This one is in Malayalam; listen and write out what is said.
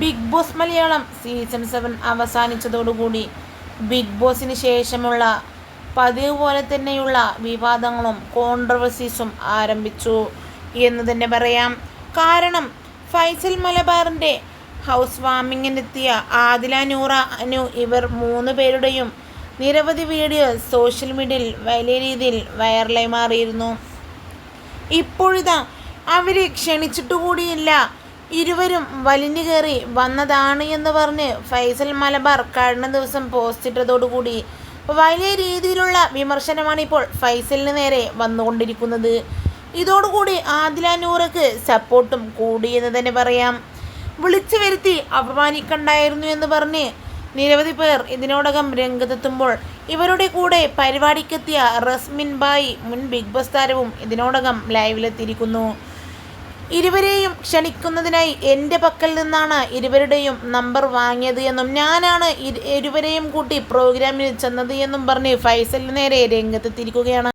Bigg Boss Malayalam season seven അവസാനിച്ചതോടുകൂടി big ബോസിന് ശേഷമുള്ള പതിവ് പോലെ തന്നെയുള്ള വിവാദങ്ങളും കോൺട്രവേഴ്സീസും ആരംഭിച്ചു എന്ന് തന്നെ പറയാം. കാരണം ഫൈസൽ മലബാറിന്റെ ഹൗസ് വാമിങ്ങിനെത്തിയ ആദില നൂറ അനു ഇവർ മൂന്ന് പേരുടെയും നിരവധി വീഡിയോ സോഷ്യൽ മീഡിയയിൽ വലിയ രീതിയിൽ വൈറലായി മാറിയിരുന്നു. ഇപ്പോഴിതാ അവരെ ക്ഷണിച്ചിട്ടു കൂടിയില്ല ഇരുവരും വലിഞ്ഞു കയറി വന്നതാണ് എന്ന് പറഞ്ഞ് ഫൈസൽ മലബാർ കഴിഞ്ഞ ദിവസം പോസ്റ്റ് ഇട്ടതോടുകൂടി. വലിയ രീതിയിലുള്ള വിമർശനമാണ് ഇപ്പോൾ ഫൈസലിന് നേരെ വന്നുകൊണ്ടിരിക്കുന്നത്. ഇതോടുകൂടി ആദില നൂറക്ക് സപ്പോർട്ടും കൂടിയെന്ന് തന്നെ പറയാം. വിളിച്ചു വരുത്തി അപമാനിക്കണ്ടായിരുന്നു എന്ന് പറഞ്ഞ് നിരവധി പേർ ഇതിനോടകം രംഗത്തെത്തുമ്പോൾ ഇവരുടെ കൂടെ പരിപാടിക്കെത്തിയ റസ്മിൻ ബായി മുൻ ബിഗ് ബോസ് താരവും ഇതിനോടകം ലൈവിലെത്തിയിരിക്കുന്നു ഇരുവരെയും ക്ഷണിക്കുന്നതിനായി എന്റെ പക്കൽ നിന്നാണ് ഇരുവരുടെയും നമ്പർ വാങ്ങിയത് എന്നും ഞാനാണ് ഇരുവരെയും കൂട്ടി പ്രോഗ്രാമിൽ ചെന്നത് എന്നും പറഞ്ഞ് ഫൈസലിന് നേരെ രംഗത്തെത്തിയിരിക്കുകയാണ്.